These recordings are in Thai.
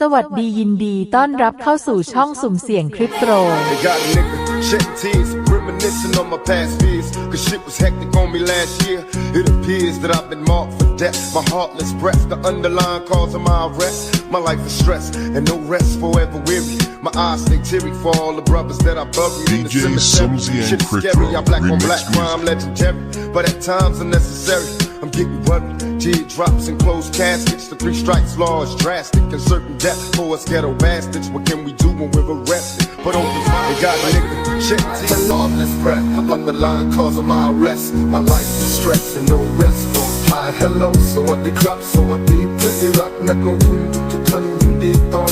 สวัสดียินดีต้อนรับเข้าสู่ช่องสุ่มเสี่ยงคริปโต They got a nigga shedding tears, reminiscing on my past fears. Cause shit was hectic on me last year. It appears that I've been marked for death. My heartless breath, the underlying cause of my arrest. My life is stress and no rest, forever weary. My eyes stay teary for all the brothers that I buried in the DJ cemetery. Susie and Shit is Crypto, scary, I black on remix black music. crime legendary. But at times unnecessary. I'm getting worried. Teardrops and closed caskets. The three strikes law is drastic and certain death for us ghetto bastards. What can we do when we're arrested? But on the they got a nigga check tears. Lawless breath, underlying cause of my arrest. My life is stress and no rest. Hi, hello, สวัสดีครับสวัสดีเพื่อนที่รักนักลงทุนทุกๆท่านยินดีต้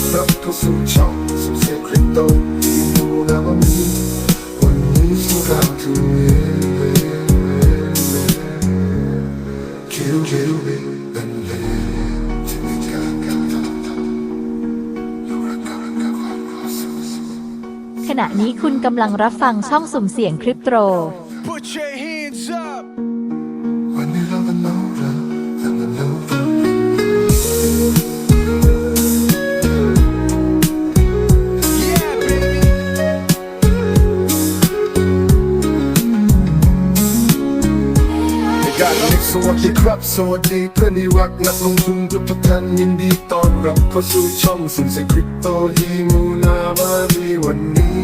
ขณะนี้คุณกำลังรับฟังช่องสุ่มเสียงคริปโต They got a nigga สวัสดีครับสวัสดีเพื่อนที่รักนักลงทุนทุกท่านยินดีต้อนรับเข้าสู่ช่องสุนทรคริปโตที่มูนาบารีวันนี้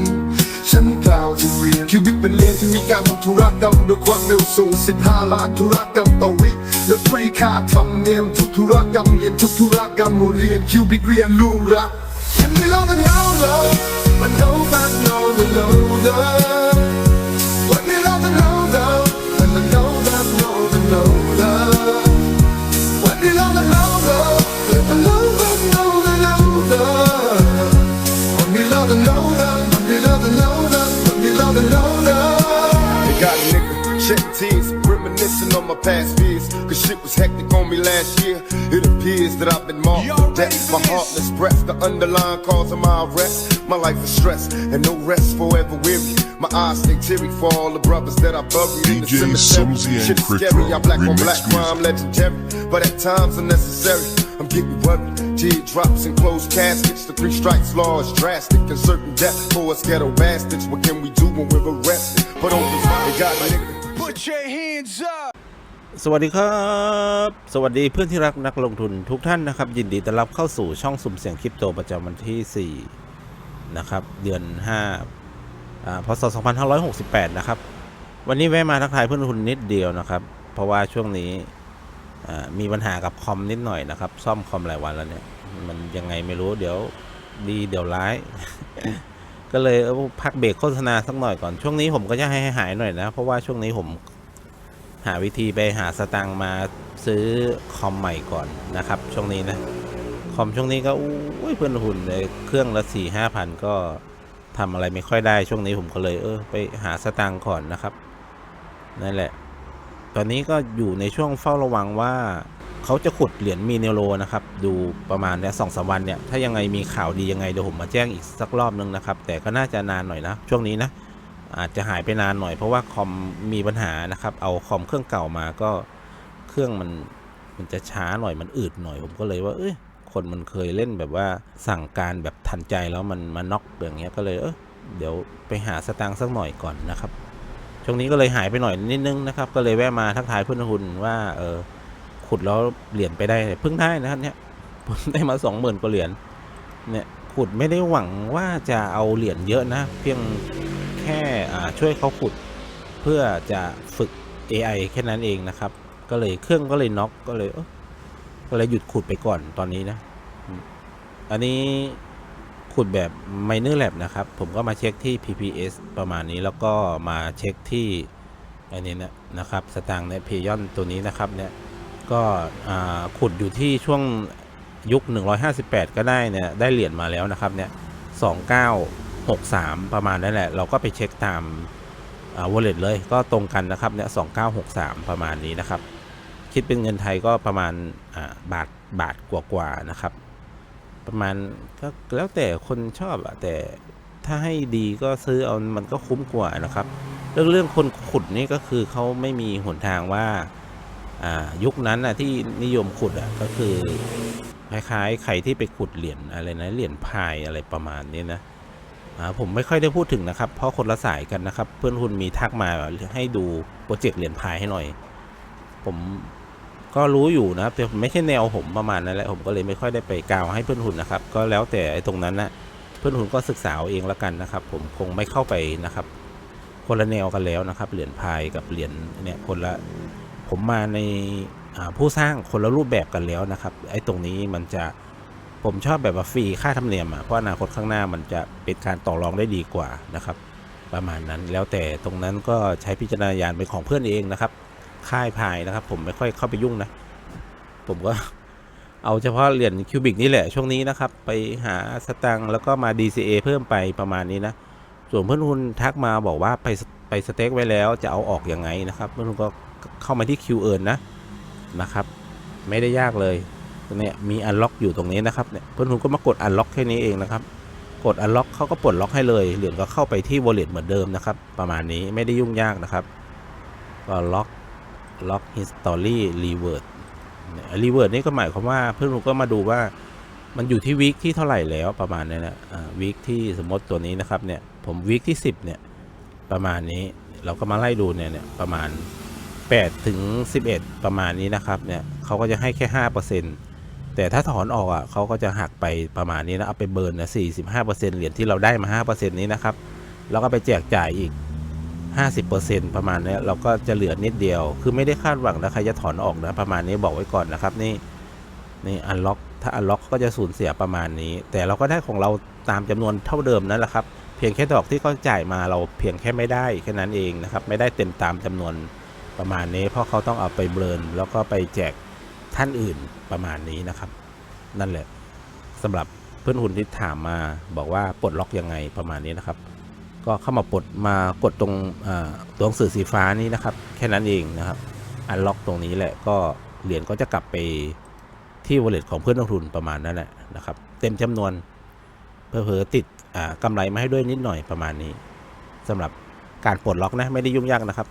ฉันกล่าวจะเรียนคิวบิกเป็นเรียนที่มีการทำธุรกรรมด้วยความเร็วสูง 15 ล้านธุรกรรมต่อวิและฟรีค่าธรรมเนียมทุกธุรกรรมเรียนทุกธุรกรรมเรียนคิวบิกเรียนรู้รักฉันไม่ลองกันเอา my past fears. Cause shit was hectic on me last year. It appears that I've been marked You for death. My heartless breath, the underlying cause of my arrest. My life is stress and no rest, forever weary. My eyes stay teary for all the brothers that I buried in the DJ cemetery. And Shit is scary, I black on remix black music. crime legendary. But at times unnecessary. I'm getting worried. Teardrops and closed caskets. The three strikes law is drastic and certain death for us ghetto bastards. What can we do when we're arrested? But on the they got a nigga. Put your hands up. สวัสดีครับ สวัสดีเพื่อนที่รักนักลงทุนทุกท่านนะครับ ยินดีต้อนรับเข้าสู่ช่องสุ่มเสี่ยงคริปโตประจำวันที่ 4 นะครับ เดือน5อ่าพศ2568 นะครับ วันนี้แวะมาทักทายเพื่อนลงทุนนิดเดียวนะครับ เพราะว่าช่วงนี้มีปัญหากับคอมนิดหน่อยนะครับ ซ่อมคอมหลายวันแล้วเนี่ย มันยังไงไม่รู้เดี๋ยวดีเดี๋ยวร้าย ก็เลยพักเบรกโฆษณาสักหน่อยก่อนช่วงนี้ผมก็จะให้หายหน่อยนะ เพราะว่าช่วงนี้ผม หาวิธีไปหาสตังค์มาซื้อคอมใหม่ก่อนนะครับ ช่วงนี้นะ คอมช่วงนี้ก็อุ้ยเพื่อนหุ่นเลยเครื่องละสี่ห้าพันก็ทำอะไรไม่ค่อยได้ช่วงนี้ผมก็เลยเออไปหาสตังค์ก่อนนะครับนั่นแหละ ตอนนี้ก็อยู่ในช่วงเฝ้าระวังว่าเขาจะขุดเหรียญมีเนโรนะครับ ดูประมาณเนี้ยสองสามวันเนี่ย ถ้ายังไงมีข่าวดียังไงเดี๋ยวผมมาแจ้งอีกสักรอบนึงนะครับ แต่ก็น่าจะนานหน่อยนะ ช่วงนี้นะ อาจจะหายไปนานหน่อยเพราะว่าคอมมีปัญหานะครับ เอาคอมเครื่องเก่ามาก็เครื่องมันมันจะช้าหน่อยมันอืดหน่อย ผมก็เลยว่าเอ้ยคนมันเคยเล่นแบบว่าสั่งการแบบทันใจแล้วมันมาน็อกอย่างเงี้ยก็เลยเออเดี๋ยวไปหาสตางค์สักหน่อยก่อนนะครับ ช่วงนี้ก็เลยหายไปหน่อยนิดนึงนะครับ ก็เลยแวะมาทักทายเพื่อนคุณว่าเออขุดแล้วเหรียญไปได้เพิ่งได้นะครับเนี่ยผมได้มาสองหมื่นกว่าเหรียญเนี่ยขุดไม่ได้หวังว่าจะเอาเหรียญเยอะนะ เพียง แค่ช่วยเขาขุด เพื่อจะฝึก AI แค่นั้นเองนะครับ ก็เลยเครื่องก็เลยน็อกก็เลยก็เลยหยุดขุดไปก่อนตอนนี้นะ อันนี้ขุดแบบ Miner Lab นะครับ ผมก็มาเช็คที่ PPS ประมาณนี้แล้วก็มาเช็คที่อันนี้นะนะครับสตางค์ในเพยอนตัวนี้นะครับเนี่ยก็ขุดอยู่ที่ช่วงยุค 158 ก็ได้เนี่ยได้เหรียญมาแล้วนะครับเนี่ย 29 63 ประมาณนั่นแหละ เราก็ไปเช็คตามาวอลเล็ตเลยก็ตรงกันนะครับเนี่ย2963ประมาณนี้นะครับ คิดเป็นเงินไทยก็ประมาณาบาทบาทกว่าๆนะครับ ประมาณก็แล้วแต่คนชอบอะแต่ถ้าให้ดีก็ซื้อเอามันก็คุ้มกว่านะครับ เรื่องเรื่องคนขุดนี่ก็คือเขาไม่มีหนทางว่าายุคนั้นนะที่นิยมขุดอะก็คือคล้ายๆใครที่ไปขุดเหรียญอะไรนะเหรียญพายอะไรประมาณนี้นะ ผมไม่ค่อยได้พูดถึงนะครับ เพราะคนละสายกันนะครับ เพื่อนคุณมีทักมาให้ดูโปรเจกต์เหรียญพายให้หน่อย ผมก็รู้อยู่นะครับแต่ไม่ใช่แนวผมประมาณนั้นแหละผมก็เลยไม่ค่อยได้ไปกล่าวให้เพื่อนคุณนนะครับ ก็แล้วแต่ไอ้ตรงนั้นนะเพื่อนคุณก็ศึกษาเองล้วกันนะครับ ผมคงไม่เข้าไปนะครับ คนละแนวกันแล้วนะครับ เหรียญพายกับเหรียญเนี่ยคนละผมมาในผู้สร้างคนละรูปแบบกันแล้วนะครับ ไอ้ตรงนี้มันจะ ผมชอบแบบว่าฟรีค่าธรรมเนียมอะเพราะอนาคตข้างหน้ามันจะเป็นการต่อรองได้ดีกว่านะครับ ประมาณนั้นแล้วแต่ตรงนั้นก็ใช้พิจารณาญาณเป็นของเพื่อนเองนะครับ ค่ายพายนะครับ ผมไม่ค่อยเข้าไปยุ่งนะ ผมก็เอาเฉพาะเหรียญคิวบิกนี่แหละช่วงนี้นะครับ ไปหาสตังค์แล้วก็มา DCA เพิ่มไปประมาณนี้นะส่วนเพื่อนคุณทักมาบอกว่าไปไปสเต็กไว้แล้วจะเอาออกอยังไงนะครับ เพื่อนคุณก็เข้ามาที่ Q earn นะนะครับ ไม่ได้ยากเลย เนี่ยมีอันล็อกอยู่ตรงนี้นะครับเนี่ยเพื่อนคุณก็มากดอันล็อกแค่นี้เองนะครับ กดอันล็อกเขาก็ปลดล็อกให้เลยเหรียญก็เข้าไปที่ wallet เหมือนเดิมนะครับ ประมาณนี้ไม่ได้ยุ่งยากนะครับ ก็ล็อกล็อก history revert รีเวิร์ดนี่ก็หมายความว่าเพื่อนผมก็มาดูว่ามันอยู่ที่วีคที่เท่าไหร่แล้วประมาณนี้นะวีคที่สมมติตัวนี้นะครับเนี่ยผมวีคที่ 10เนี่ยประมาณนี้เราก็มาไล่ดูเนี่ยเนี่ยประมาณ8ถึง11 ประมาณนี้นะครับเนี่ยเขาก็จะให้แค่5% แต่ถ้าถอนออกอะเขาก็จะหักไปประมาณนี้นะเอาไปเบิร์นนะ45%เหรียญที่เราได้มา5%นี้นะครับแล้วก็ไปแจกจ่ายอีก50%ปอร์เซ็นต์ประมาณนี้เราก็จะเหลือนิดเดียว คือไม่ได้คาดหวังนะใครจะถอนออกนะประมาณนี้บอกไว้ก่อนนะครับนี่นี่อันล็อกถ้าอันล็อกก็จะสูญเสียประมาณนี้ แต่เราก็ได้ของเราตามจำนวนเท่าเดิมนั่นแหละครับเพียงแค่ดอกที่เขาจ่ายมาเราเพียงแค่ไม่ได้แค่นั้นเองนะครับไม่ได้เต็มตามจำนวนประมาณนี้ เพราะเขาต้องเอาไปเบิร์นแล้วก็ไปแจก ท่านอื่นประมาณนี้นะครับ นั่นแหละสำหรับเพื่อนหุ่นที่ถามมาบอกว่าปลดล็อกยังไงประมาณนี้นะครับ ก็เข้ามาปลดมากดตรงตัวหนังสือสีฟ้านี้นะครับ แค่นั้นเองนะครับ อันล็อกตรงนี้แหละก็เหรียญก็จะกลับไปที่ wallet ของเพื่อนลงทุนประมาณนั้นแหละนะครับ เต็มจำนวนเพื่อติดอ่ากำไรมาให้ด้วยนิดหน่อยประมาณนี้สำหรับการปลดล็อกนะไม่ได้ยุ่งยากนะครับ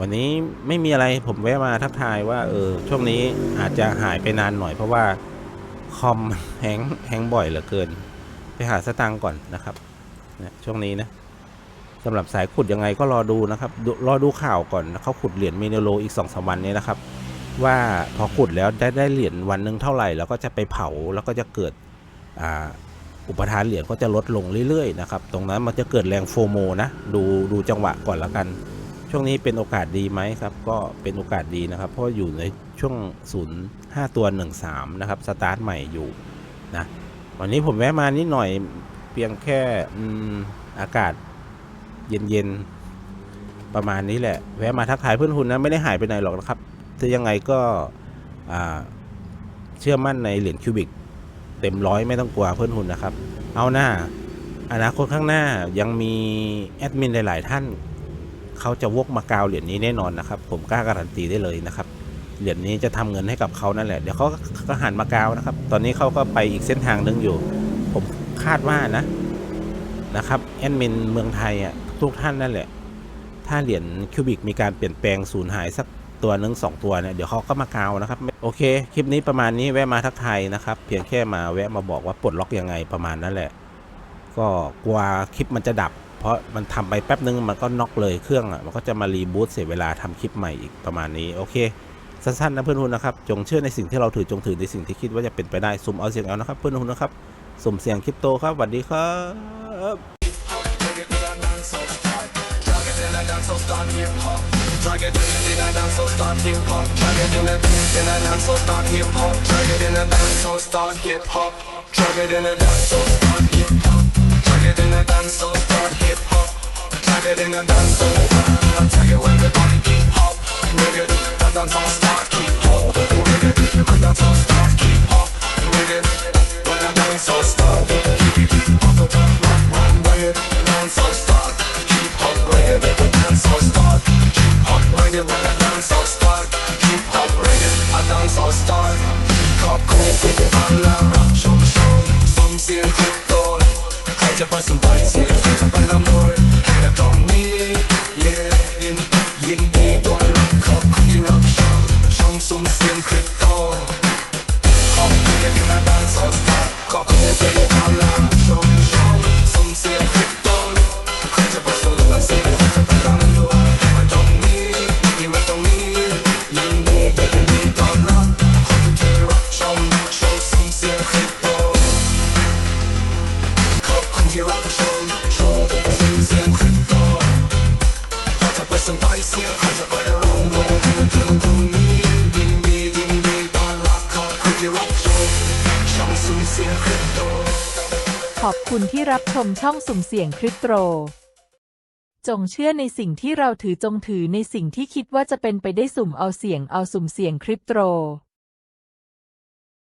วันนี้ไม่มีอะไรผมแวะมาทักทายว่าเออช่วงนี้อาจจะหายไปนานหน่อยเพราะว่าคอมแฮงแฮงบ่อยเหลือเกิน ไปหาสตางค์ก่อนนะครับนะช่วงนี้นะสำหรับสายขุดยังไงก็รอดูนะครับรอดูข่าวก่อนเขาขุดเหรียญมินโลอีกสองสามวันนี้นะครับ ว่าพอขุดแล้วได้ได้เหรียญวันหนึ่งเท่าไหร่แล้วก็จะไปเผาแล้วก็จะเกิดอ่าอุปทานเหรียญก็จะลดลงเรื่อยๆนะครับ ตรงนั้นมันจะเกิดแรงโฟโมนะ ดูดูจังหวะก่อนละกัน ช่วงนี้เป็นโอกาสดีไหมครับ ก็เป็นโอกาสดีนะครับ เพราะอยู่ในช่วงศูนย์ห้าตัวหนึ่งสามนะครับ สตาร์ทใหม่อยู่นะวันนี้ผมแวะมานิดหน่อยเพียงแค่ออากาศเย็นๆ ประมาณนี้แหละ แวะมาทักทายเพื่อนคุณนะ ไม่ได้หายไปไหนหรอกนะครับถ้ายังไงก็เชื่อมั่นในเหรียญคิวบิกเต็มร้อยไม่ต้องกลัวเพื่อนคุณนะครับ เอาหน้า อนาคตข้างหน้ายังมีแอดมินหลาย ๆ ท่าน เขาจะวกมากาวเหรียญนี้แน่นอนนะครับ ผมกล้าการันตีได้เลยนะครับ เหรียญนี้จะทำเงินให้กับเขานั่นแหละ เดี๋ยวเขาก็หันมากาวนะครับ ตอนนี้เขาก็ไปอีกเส้นทางหนึงอยู่ ผมคาดว่านะนะครับแอดมินเมืองไทยอะทุกท่านนั่นแหละ ถ้าเหรียญคิวบิกมีการเปลี่ยนแปลงสูญหายสักตัวหนึ่งสองตัวเนี่ยเดี๋ยวเขาก็มากาวนะครับ โอเค คลิปนี้ประมาณนี้แวะมาทักทายนะครับ เพียงแค่มาแวะมาบอกว่าปลดล็อกยังไงประมาณนั้นแหละ ก็กลัวคลิปมันจะดับ เพราะมันทำไปแป๊บนึงมันก็น็อกเลยเครื่องอะมันก็จะมารีบูตเสียเวลาทำคลิปใหม่อีกประมาณนี้โอเคสั้นๆนะเพื่อนคุณนนะครับ จงเชื่อในสิ่งที่เราถือจงถือในสิ่งที่คิดว่าจะเป็นไปได้สุ่มเอาเสียงเอานะครับเพื่อนคุณนะครับสุ่มเสียงคริปโตครับสวัสดีครับ จะไปสบายเสีย จะไป ขอบคุณที่รับชมช่องสุ่มเสี่ยงคริปโตจงเชื่อในสิ่งที่เราถือจงถือในสิ่งที่คิดว่าจะเป็นไปได้สุ่มเอาเสี่ยงเอาสุ่มเสี่ยงคริปโต